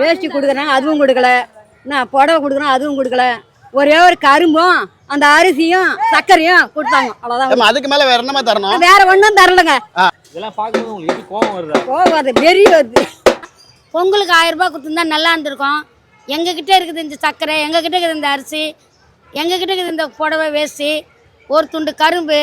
வேஷ்டி கொடுக்குறாங்க அதுவும் கொடுக்கல. என்ன புடவை கொடுக்குறோம் அதுவும் கொடுக்கல. ஒரே ஒரு கரும்பும் அந்த அரிசியும் சர்க்கரையும் கொடுத்தாங்க. அவ்வளோதான் அதுக்கு மேல வேற என்னமா தரணும்? வேற ஒன்றும் தரலங்க. இதெல்லாம் பார்க்கும்போது உங்களுக்கு கோவம் வருதா? போகாது பெரிய வருது. பொங்கலுக்கு ஆயிரம் ரூபாய் கொடுத்துருந்தா நல்லா இருந்திருக்கும். எங்ககிட்ட இருக்குது இந்த சர்க்கரை எங்ககிட்ட இருக்குது இந்த அரிசி எங்ககிட்ட இருக்குது இந்த புடவை வேஷ்டி ஒரு துண்டு கரும்பு.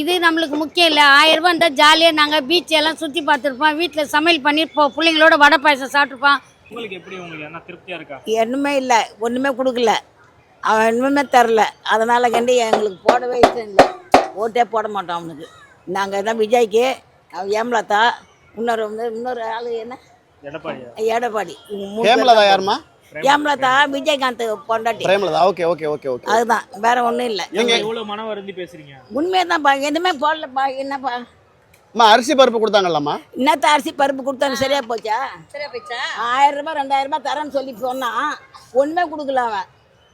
இது நம்மளுக்கு முக்கியம் இல்லை. ஆயிரம் ரூபாய் இருந்தால் ஜாலியாக நாங்கள் பீச் எல்லாம் சுற்றி பார்த்துருப்போம். வீட்டில் சமையல் பண்ணி இப்போ பிள்ளைங்களோட வடை பாயசம் சாப்பிட்ருப்போம் உங்களுக்கு எப்படி உங்களுக்கு என்ன திருப்தியா இருக்கா? ஒன்றுமே இல்லை ஒன்றுமே கொடுக்கல. அவன் ஒன்றுமே தரல. அதனால் கண்டி எங்களுக்கு போடவே இஷ்டம் இல்லை. ஓட்டே போட மாட்டோம் அவனுக்கு. நாங்கள் தான் விஜய்க்கு அவன் ஏம்லதா இன்னொரு வந்து இன்னொரு ஆள் என்ன? எடப்பாடி. மூணு ஹேமலதா யாருமா ஏம்லதா விஜயகாந்த் பொண்டாட்டி. Premalatha. Okay okay okay okay. அதுதான். வேற ஒன்றும் இல்லை. நீங்க இவ்வளவு மன வருந்தி பேசுறீங்க? உண்மையாக தான்ப்பா எதுவுமே போடலப்பா. என்னப்பா? அம்மா அரிசி பருப்பு கொடுத்தாங்கல்லம்மா? என்னத்த அரிசி பருப்பு கொடுத்தாலும் சரியா போச்சா? சரியா போச்சா? ஆயிரம் ரூபாய் ரெண்டாயிரம் ரூபாய் தரேன்னு சொல்லி சொன்னான். ஒன்றுமே கொடுக்கல அவன்.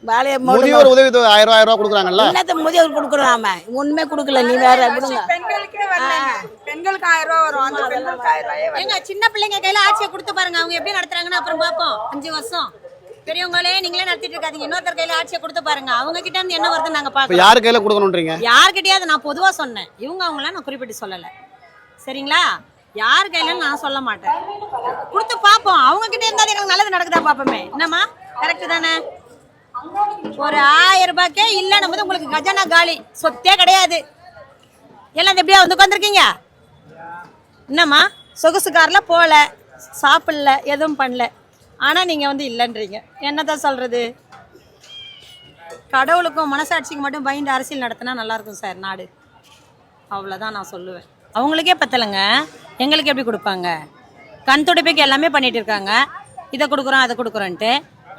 வேலையை முதியோர் உதவி தொகை ஆயிரம் ரூபாய் ஆயிரம் ரூபாய் கொடுக்குறாங்கல்ல? என்னத்த முதியோர் கொடுக்குறான் அவன்? ஒன்றுமே கொடுக்கல நீ வேற கொடுங்க. பெண்களுக்கே வரலங்க. பெண்களுக்கு ஆயிரம் ரூபாய் வரும். அந்த பெண்களுக்கு ஆயிரம் ரூபாயே. ஏங்க சின்ன பிள்ளைங்க கையில ஆட்சியை கொடுத்து பாருங்க. அவங்க எப்படி நடத்துறாங்கன்னு அப்புறம் பார்ப்போம். அஞ்சு வருஷம். பெரியவங்களே நீங்களே நடத்திட்டு இருக்காதீங்க. இன்னொருத்தர் கையில ஆட்சியை கொடுத்து பாருங்க. அவங்க கிட்ட இருந்து என்ன வருதுன்னு நாங்க இப்ப பாக்கோம் யார் கையில கொடுக்கணுன்றீங்க? யார்கிட்டயாவது நான் பொதுவா சொன்னேன். இவங்க அவங்களாம் நான் குறிப்பிட்டு சொல்லல. சரிங்களா? யார் கையில நான் சொல்ல மாட்டேன். கொடுத்து பார்ப்போம். அவங்க கிட்ட இருந்தாலும் எனக்கு நல்லது நடக்குதா பார்ப்போமே. என்னம்மா? கரெக்டு தானே? ஒரு ஆயிரம் ரூபாய்க்கே இல்லைன்னும் போது உங்களுக்கு கஜானா காலி. சொத்தே கிடையாது. எல்லாம் எப்படியா வந்து உட்காந்துருக்கீங்க என்னம்மா? சொகுசு காரில் போகல. சாப்பிடல. எதுவும் பண்ணல. ஆனால் நீங்கள் வந்து இல்லைன்றீங்க. என்னதான் சொல்கிறது கடவுளுக்கும் மனசாட்சிக்கு மட்டும் பயந்து அரசியல் நடத்தினா நல்லாயிருக்கும் சார் நாடு. அவ்வளோதான் நான் சொல்லுவேன். அவங்களுக்கே பத்தலைங்க. எங்களுக்கு எப்படி கொடுப்பாங்க? கண் துடைப்புக்கு எல்லாமே பண்ணிட்டு இருக்காங்க. இதை கொடுக்குறோம் அதை கொடுக்குறோன்ட்டு.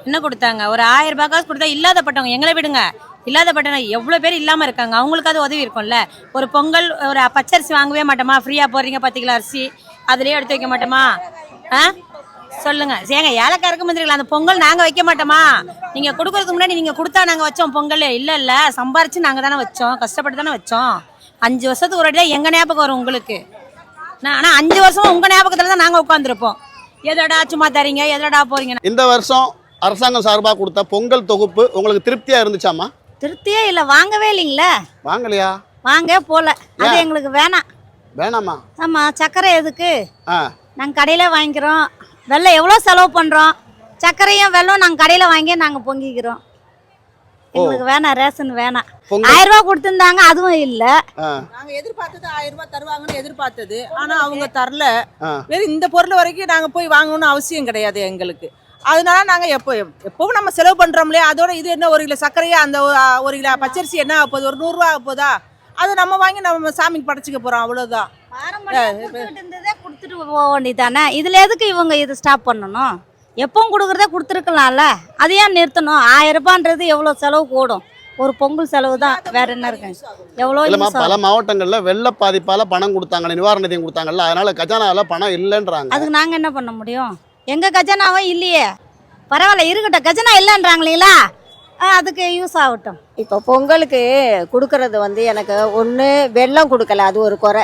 என்ன கொடுத்தாங்க? ஒரு ஆயிரம் ரூபாய் காசு கொடுத்தா இல்லாதப்பட்டவங்க எங்களை விடுங்க. இல்லாதப்பட்டவங்க எவ்வளோ பேர் இல்லாமல் இருக்காங்க. அவங்களுக்காவது உதவி இருக்கும்ல. ஒரு பொங்கல் ஒரு பச்சரிசி வாங்கவே மாட்டோமா? ஃப்ரீயாக போடுறீங்க பத்து கிலோ அரிசி. அதுலேயே எடுத்து வைக்க மாட்டோமா? ஆ? சொல்லுங்க. ஏங்க ஏலக்காரருக்கு மந்திரிகள் அந்த பொங்கல் நாங்க வைக்க மாட்டோமா? நீங்க கொடுக்கறதுக்கு முன்னாடி நீங்க கொடுத்தா நாங்க வச்சோம் பொங்கல். இல்ல இல்ல. சம்பாரிச்சு நாங்க தானே வச்சோம். கஷ்டப்பட்டு தானே வச்சோம். அஞ்சு வருஷத்துக்கு ஒரு தான் எங்க ஞாபகம் வரும் உங்களுக்கு? நான் ஆனா அஞ்சு வருஷமா உங்க ஞாபகத்துல தான் நாங்க உட்காந்துருப்போம் எதடா சும்மா தரீங்க எதடா போறீங்க? இந்த வருஷம் அரசாங்கம் சார்பா கொடுத்த பொங்கல் தொகுப்பு உங்களுக்கு திருப்தியா இருந்துச்சாம்மா? திருப்தியே இல்லை வாங்கவே இல்லைங்களே? வாங்கலையா? வாங்க போகல அது? எங்களுக்கு வேணாம். வேணாமா ஆமாம் சர்க்கரை எதுக்கு? நாங்கள் கடையில் வாங்கிக்கிறோம். வெள்ளம் எவ்வளோ செலவு பண்ணுறோம் சர்க்கரையும் வெள்ளம் நாங்கள் கடையில் வாங்கி நாங்கள் பொங்கிக்கிறோம். எங்களுக்கு வேணாம் ரேஷன் வேணாம். ஆயிரம் ரூபா கொடுத்துருந்தாங்க அதுவும் இல்லை. நாங்க எதிர்பார்த்தது ஆயிரம் ரூபாய் தருவாங்கன்னு எதிர்பார்த்தது. ஆனா அவங்க தரல. வெறும் இந்த பொருள் வரைக்கும் நாங்க போய் வாங்கணும்னு அவசியம் கிடையாது எங்களுக்கு. அதனால நாங்க எப்போ எப்பவும் நம்ம செலவு பண்றோம்லையே அதோட இது என்ன ஒரு கிலோ சர்க்கரையா அந்த ஒரு- கிலோ பச்சரிசி என்ன ஆக போகுது? ஒரு நூறுரூவா ஆக போதா? அதை நம்ம வாங்கி நம்ம சாமிக்கு படைச்சிக்க போறோம் அவ்வளவுதான். இருந்ததே கொடுத்துட்டு போக வேண்டியதானே இதில் எதுக்கு இவங்க இது ஸ்டாப் பண்ணணும்? எப்பவும் கொடுக்குறதே கொடுத்துருக்கலாம்ல? அதை ஏன் நிறுத்தணும்? ஆயிரம் ரூபான்றது எவ்வளோ செலவு கூடும்? ஒரு பொங்கல் செலவு தான் வேற என்ன இருக்கு? எவ்வளோ இல்லம்மா. பல மாவட்டங்கள்ல வெள்ள பாதிப்பால பணம் கொடுத்தாங்க நிவாரண நிதியம் கொடுத்தாங்கல்ல அதனால கஜானால பணம் இல்லைன்றாங்க. அதுக்கு நாங்கள் என்ன பண்ண முடியும்? எங்கள் கஜனாவே இல்லையே. பரவாயில்ல இருக்கட்டும். கஜனா இல்லைன்றாங்களீங்களா? அதுக்கு யூஸ் ஆகட்டும். இப்போ பொங்கலுக்கு கொடுக்கறது வந்து எனக்கு ஒன்று வெல்லம் கொடுக்கல அது ஒரு குறை.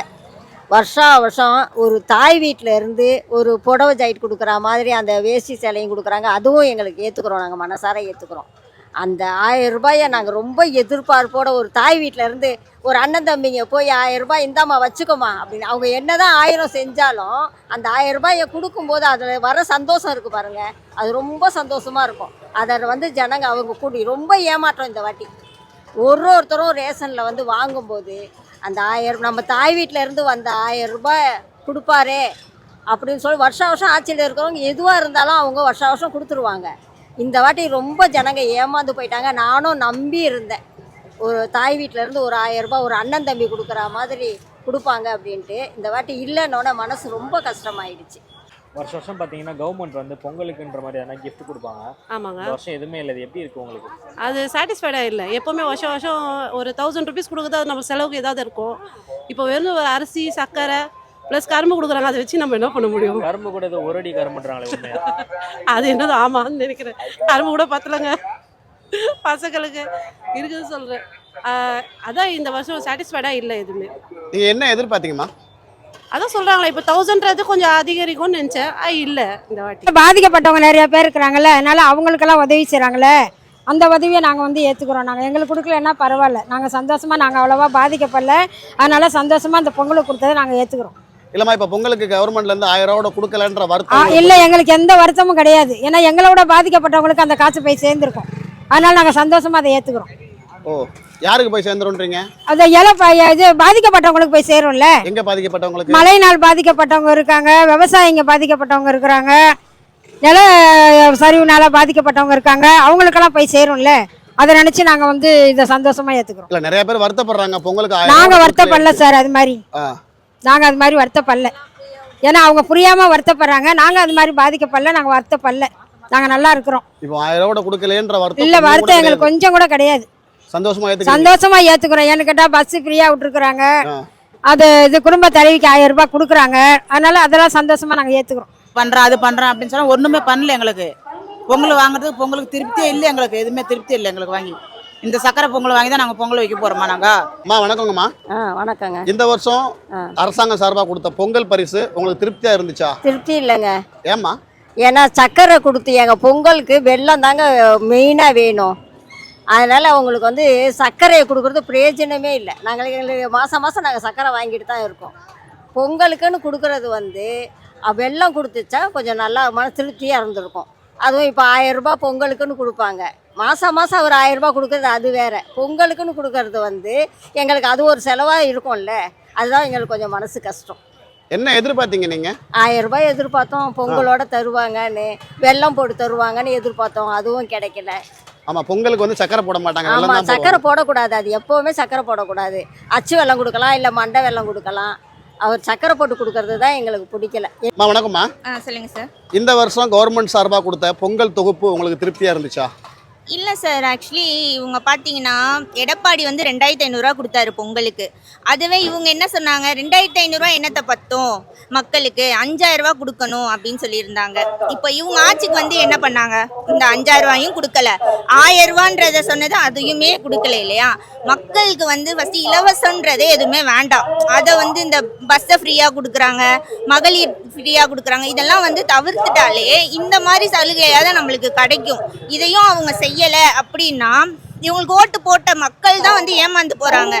வருஷா வருஷம் ஒரு தாய் வீட்டில் இருந்து ஒரு புடவை ஜாயிட் கொடுக்குற மாதிரி அந்த வேஷ்டி சேலையும் கொடுக்குறாங்க. அதுவும் எங்களுக்கு ஏற்றுக்குறோம் நாங்கள் மனசார ஏற்றுக்குறோம் அந்த ஆயிரம் ரூபாயை நாங்கள் ரொம்ப எதிர்பார்ப்போட ஒரு தாய் வீட்டில் இருந்து ஒரு அண்ணன் தம்பிங்க போய் ஆயிரம் ரூபாய் இந்தாம்மா வச்சுக்கோமா அப்படின்னு அவங்க என்னதான் ஆயிரம் செஞ்சாலும் அந்த ஆயிரம் ரூபாயை கொடுக்கும்போது அதில் வர சந்தோஷம் இருக்குது பாருங்கள் அது ரொம்ப சந்தோஷமாக இருக்கும். அதை வந்து ஜனங்க அவங்க கூடி ரொம்ப ஏமாற்றம் இந்த வாட்டி. ஒரு ஒருத்தரும் ரேஷனில் வந்து வாங்கும்போது அந்த ஆயிரம் நம்ம தாய் வீட்டில் இருந்து வந்த ஆயிரம் ரூபாய் கொடுப்பாரே அப்படின்னு சொல்லி வருஷம் வருஷம் ஆட்சியில் இருக்கிறவங்க எதுவாக இருந்தாலும் அவங்க வருஷம் வருஷம் கொடுத்துருவாங்க. இந்த வாட்டி ரொம்ப ஜனங்க ஏமாந்து போயிட்டாங்க. நானும் நம்பி இருந்தேன். ஒரு தாய் வீட்டில் இருந்து ஒரு ஆயிரம் ரூபாய் ஒரு அண்ணன் தம்பி கொடுக்குற மாதிரி கொடுப்பாங்க அப்படின்ட்டு. இந்த வாட்டி இல்லைன்னொன்னே மனசு ரொம்ப கஷ்டமாயிடுச்சு. வருஷம் வருஷம் பார்த்தீங்கன்னா கவர்மெண்ட் வந்து பொங்கலுக்குன்ற மாதிரி எதனா gift கொடுப்பாங்க. ஆமாங்க. இந்த வருஷம் எதுவுமே இல்லை. இது எப்படி இருக்கு உங்களுக்கு? அது சாட்டிஸ்ஃபைடாக இல்லை. எப்போவுமே வருஷம் வருஷம் ஒரு தௌசண்ட் ருபீஸ் கொடுக்குறது அது நம்ம செலவுக்கு ஏதாவது இருக்கும். இப்போ வெறும் அரிசி சர்க்கரை ப்ளஸ் கரும்பு கொடுக்குறாங்க. அதை வச்சு நம்ம என்ன பண்ண முடியும்? கரும்பு கூட ஏதோ ஒரு அடி கரும்புன்றாங்களே உண்மையா? அது என்னது? ஆமான்னு நினைக்கிறேன். கரும்பு கூட பத்தலைங்க. பசங்களுக்கு இருக்குது சொல்கிறேன் அதான் இந்த வருஷம் சாட்டிஸ்ஃபைடாக இல்லை எதுவுமே. நீங்க என்ன எதிர்பார்த்தீங்கம்மா? அதான் சொல்கிறாங்களே இப்போ தௌசண்ட்றது கொஞ்சம் அதிகரிக்கும்னு நினச்சேன். இல்லை இந்த வாட்டி. பாதிக்கப்பட்டவங்க நிறைய பேர் இருக்கிறாங்கல்ல அதனால அவங்களுக்கெல்லாம் உதவி செய்கிறாங்களே அந்த உதவியை நாங்கள் வந்து ஏற்றுக்குறோம் நாங்கள் எங்களுக்கு கொடுக்கலன்னா பரவாயில்ல. நாங்கள் சந்தோஷமாக நாங்கள் அவ்வளோவா பாதிக்கப்படல. அதனால சந்தோஷமாக அந்த பொங்கலுக்கு கொடுத்ததை நாங்கள் ஏற்றுக்குறோம் இல்லம்மா இப்ப பொங்கலுக்கு கவர்மெண்ட்ல இருந்து ஆயிரம் ரூபாயோட கொடுக்கலன்ற வருத்தம் இல்லை எங்களுக்கு எந்த வருத்தமும் கிடையாது. ஏன்னா எங்களோட பாதிக்கப்பட்டவங்களுக்கு அந்த காசு போய் சேர்ந்துருக்கும். அதனால நாங்கள் சந்தோஷமாக அதை ஏற்றுக்குறோம் ஓ. யாருக்கு போய் சேர்ந்துருன்றீங்க? அந்த இலை ப- இது பாதிக்கப்பட்டவங்களுக்கு போய் சேரும்ல. எங்க பாதிக்கப்பட்டவங்களுக்கு? மழைநாள் பாதிக்கப்பட்டவங்க இருக்காங்க விவசாயிங்க பாதிக்கப்பட்டவங்க இருக்கிறாங்க நில சரிவுனால பாதிக்கப்பட்டவங்க இருக்காங்க அவங்களுக்கெல்லாம் போய் சேரும்ல. அதை நினைச்சு நாங்க வந்து இதை சந்தோஷமா ஏத்துக்கிறோம். இல்ல நிறைய பேர் வருத்தப்படுறாங்க. பொங்கலுக்கு ஆயிரம் நாங்க ரூபாய் வருத்தப்படல சார் அது மாதிரி. ஆ. நாங்க அது மாதிரி வருத்தப்படல. ஏன்னா அவங்க புரியாம வருத்தப்படுறாங்க. நாங்க அது மாதிரி பாதிக்கப்படல நாங்க வருத்தப்படல. நாங்க நல்லா இருக்கிறோம். இப்போ ஆயிரம் ரூபாய் கொடுக்கலன்ற வருத்தம் இல்ல கொஞ்சம் கூட வருத்தம் எங்களுக்கு. கொஞ்சம் கூட கிடையாது. சந்தோஷமா ஏத்துக்கிறீங்க? சந்தோஷமா ஏத்துக்கிறோம். ஏன்னு கேட்டா பஸ் ஃப்ரீயா விட்டுருக்குறாங்க. அது இது குடும்ப தலைவிக்கு ஆயிரம் ரூபாய் கொடுக்குறாங்க. அதனால அதெல்லாம் சந்தோஷமா நாங்க ஏத்துக்கிறோம். பண்றேன் அது பண்றேன் அப்படின்னு சொன்னா ஒண்ணுமே பண்ணல எங்களுக்கு. பொங்கல் வாங்குறதுக்கு பொங்கலுக்கு திருப்தியே இல்லை எங்களுக்கு. எதுவுமே திருப்தி இல்லை எங்களுக்கு வாங்கி. இந்த சக்கரை பொங்கல் வாங்கி தான் நாங்கள் பொங்கல் வைக்க போறோமா நாங்க? அம்மா வணக்கங்கம்மா. ஆ வணக்கங்க. இந்த வருஷம். அரசாங்கம் சார்பா கொடுத்த பொங்கல் பரிசு உங்களுக்கு திருப்தியா இருந்துச்சா? திருப்தி இல்லைங்க. ஏம்மா? ஏன்னா சர்க்கரை கொடுத்து எங்கள் பொங்கலுக்கு வெல்லம் தாங்க மெயினாக வேணும். அதனால் அவங்களுக்கு வந்து சர்க்கரையை கொடுக்குறது பிரயோஜனமே இல்லை. நாங்கள் எங்களுக்கு மாதம் மாதம் நாங்கள் சர்க்கரை வாங்கிட்டு தான் இருக்கோம். பொங்கலுக்குன்னு கொடுக்குறது வந்து வெல்லம் கொடுத்துச்சா கொஞ்சம் நல்லா மன திருப்தியாக இருந்திருக்கும். அதுவும் இப்போ ஆயிரம் ரூபாய் பொங்கலுக்குன்னு கொடுப்பாங்க. மாதம் மாதம் ஒரு ஆயிரம் ரூபாய் கொடுக்குறது அது வேற. பொங்கலுக்குன்னு கொடுக்கறது வந்து எங்களுக்கு அது ஒரு செலவாக இருக்கும்ல. அதுதான் எங்களுக்கு கொஞ்சம் மனசு கஷ்டம். என்ன எதிர்பார்த்தீங்க நீங்க? ஆயிரம் ரூபாய் எதிர்பார்த்தோம். பொங்கலோட தருவாங்கன்னு வெல்லம் போட்டு தருவாங்கன்னு எதிர்பார்த்தோம். அதுவும் கிடைக்கல. ஆமா பொங்கலுக்கு வந்து சக்கரை போட மாட்டாங்க. ஆமா சக்கரை. போடக்கூடாது. அது எப்பவுமே சக்கரை போடக்கூடாது. அச்சு வெல்லம் கொடுக்கலாம் இல்லை மண்டை வெல்லம் கொடுக்கலாம். அவர் சக்கரை போட்டு கொடுக்கறது தான் எங்களுக்கு பிடிக்கல. அம்மா வணக்கம்மா. சொல்லுங்க சார். இந்த வருஷம் கவர்மெண்ட் சார்பா கொடுத்த பொங்கல் தொகுப்பு உங்களுக்கு திருப்தியா இருந்துச்சா? இல்லை சார் ஆக்சுவலி இவங்க பார்த்தீங்கன்னா எடப்பாடி வந்து ரெண்டாயிரத்தி ஐநூறுரூவா கொடுத்தாரு பொங்கலுக்கு. அதுவே இவங்க என்ன சொன்னாங்க? ரெண்டாயிரத்தி ஐநூறுரூவா என்னத்தை பத்தும்? மக்களுக்கு அஞ்சாயிரம் கொடுக்கணும் அப்படின்னு சொல்லியிருந்தாங்க. இப்போ இவங்க ஆட்சிக்கு வந்து என்ன பண்ணாங்க? இந்த அஞ்சாயிரரூவாயும் கொடுக்கல. ஆயிரரூவான்றத சொன்னது அதையுமே கொடுக்கல இல்லையா? மக்களுக்கு வந்து ஃபஸ்ட்டு இலவசன்றதே எதுவுமே வேண்டாம். அதை வந்து இந்த பஸ்ஸை ஃப்ரீயாக கொடுக்குறாங்க மகளிர் ஃப்ரீயாக கொடுக்குறாங்க இதெல்லாம் வந்து தவிர்த்துட்டாலே இந்த மாதிரி சலுகையாவது நம்மளுக்கு கிடைக்கும். இதையும் அவங்க செய்யலை அப்படின்னா இவங்களுக்கு ஓட்டு போட்ட மக்கள் தான் வந்து ஏமாந்து போறாங்க.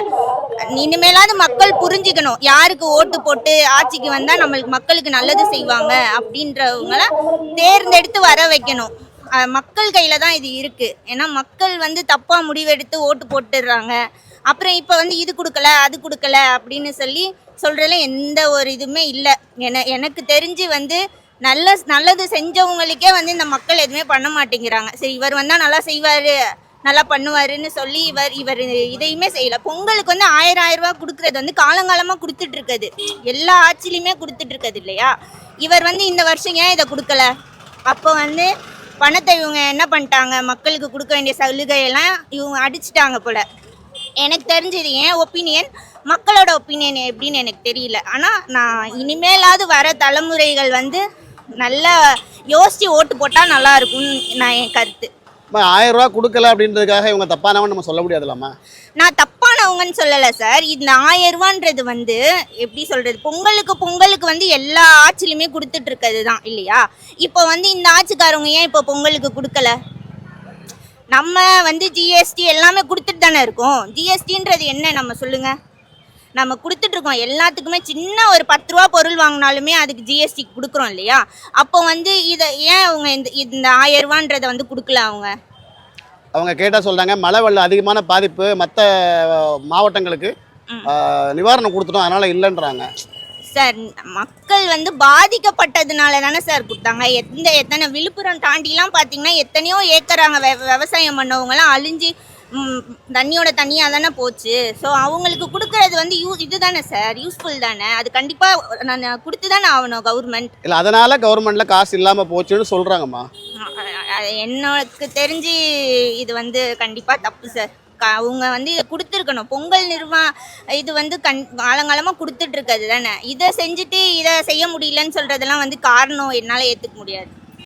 இனிமேலாவது மக்கள் புரிஞ்சுக்கணும். யாருக்கு ஓட்டு போட்டு ஆட்சிக்கு வந்தா நம்மளுக்கு மக்களுக்கு நல்லது செய்வாங்க அப்படின்றவங்கள தேர்ந்தெடுத்து வர வைக்கணும். மக்கள் கையில தான் இது இருக்கு. ஏன்னா மக்கள் வந்து தப்பா முடிவெடுத்து ஓட்டு போட்டுடுறாங்க. அப்புறம் இப்போ வந்து இது கொடுக்கல அது கொடுக்கல அப்படின்னு சொல்லி சொல்றதுல எந்த ஒரு இதுவுமே இல்லை. என எனக்கு தெரிஞ்சு வந்து நல்ல நல்லது செஞ்சவங்களுக்கே வந்து இந்த மக்கள் எதுவுமே பண்ண மாட்டேங்கிறாங்க. சரி இவர் வந்தால் நல்லா செய்வார் நல்லா பண்ணுவாருன்னு சொல்லி இவர் இவர் இதையுமே செய்யல. பொங்கலுக்கு வந்து ஆயிரம் ஆயிரம் ரூபாய் கொடுக்கறது வந்து காலங்காலமாக கொடுத்துட்டு இருக்குது எல்லா ஆட்சிலையுமே கொடுத்துட்டு இருக்குது இல்லையா? இவர் வந்து இந்த வருஷம் ஏன் இதை கொடுக்கல? அப்போ வந்து பணத்தை இவங்க என்ன பண்ணிட்டாங்க? மக்களுக்கு கொடுக்க வேண்டிய சலுகையெல்லாம் இவங்க அடிச்சிட்டாங்க போல. எனக்கு தெரிஞ்சது ஏன் ஒப்பீனியன் மக்களோட ஒப்பீனியன் எப்படின்னு எனக்கு தெரியல. ஆனால் நான் இனிமேலாவது வர தலைமுறைகள் வந்து நல்லா யோசித்து ஓட்டு போட்டால் நல்லா இருக்கும்னு நான் என் கருத்து. ஆயிரம் ரூபாய் கொடுக்கல அப்படின்றதுக்காக இவங்க தப்பானவன் நம்ம சொல்ல முடியாதுல்லம்மா. நான் தப்பானவங்கன்னு சொல்லலை சார். இந்த ஆயிரம் ரூபான்றது வந்து எப்படி சொல்கிறது பொங்கலுக்கு பொங்கலுக்கு வந்து எல்லா ஆட்சியிலுமே கொடுத்துட்டு இருக்கிறது தான் இல்லையா? இப்போ வந்து இந்த ஆட்சிக்காரவங்க ஏன் இப்போ பொங்கலுக்கு கொடுக்கல? நம்ம வந்து ஜிஎஸ்டி எல்லாமே கொடுத்துட்டு தானே இருக்கோம். ஜிஎஸ்டின்றது என்ன? நம்ம சொல்லுங்க. நம்ம கொடுத்துட்டு இருக்கோம். எல்லாத்துக்குமே சின்ன ஒரு பத்து ரூபா பொருள் வாங்கினாலுமே அதுக்கு ஜிஎஸ்டி கொடுக்குறோம் இல்லையா? அப்போ வந்து இதை ஏன் அவங்க இந்த இந்த ஆயிரம் ரூபான்றதை வந்து கொடுக்கல அவங்க? அவங்க கேட்டா சொல்றாங்க மழை வெள்ளம் அதிகமான பாதிப்பு மற்ற மாவட்டங்களுக்கு நிவாரணம் கொடுத்துட்டோம் அதனால இல்லைன்றாங்க. சார் மக்கள் வந்து பாதிக்கப்பட்டதுனால தானே சார் கொடுத்தாங்க. எந்த எத்தனை விழுப்புரம் தாண்டிலாம் பார்த்தீங்கன்னா எத்தனையோ ஏக்கராங்க வெ விவசாயம் பண்ணவங்கலாம் அழிஞ்சு தண்ணியோட தண்ணியாக தானே போச்சு. ஸோ அவங்களுக்கு கொடுக்கறது வந்து யூ இதுதானே சார் யூஸ்ஃபுல் தானே. அது கண்டிப்பாக நான் கொடுத்து தானே ஆகணும் கவர்மெண்ட் இல்லை அதனால கவர்மெண்ட்ல காசு இல்லாம போச்சுன்னு சொல்றாங்கம்மா. எனக்கு தெரிஞ்சு இது வந்து கண்டிப்பாக தப்பு சார். க- அவங்க வந்து இதை கொடுத்துருக்கணும். பொங்கல் நிர்வா இது வந்து கண் காலங்காலமாக கொடுத்துட்ருக்கிறது தானே. இதை செஞ்சுட்டு இதை செய்ய முடியலன்னு சொல்கிறதெல்லாம் வந்து காரணம் என்னால் ஏற்றுக்க முடியாது.